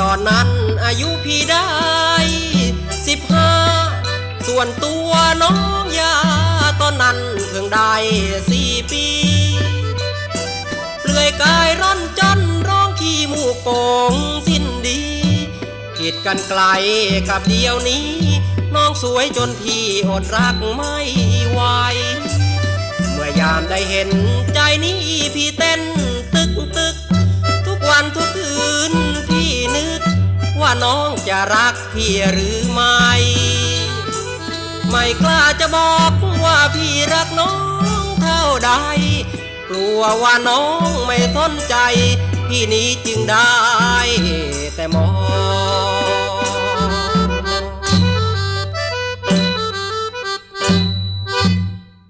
ตอนนั้นอายุพี่ได้สิบห้าส่วนตัวน้องยาตอนนั้นเพิ่งได้สี่ปีเปลือยกายร่อนจนร้องขี้มูกโป่งสิ้นดีผิดกันไกลกับเดียวนี้ น้องสวยจนพี่อดรักไม่ไหวเมื่อยามได้เห็นใจนี้พี่เต้น น้องจะรักพี่หรือไม่ ไม่กล้าจะบอกว่าพี่รักน้องเท่าใด กลัวว่าน้องไม่สนใจ พี่นี้จึงได้แต่มอง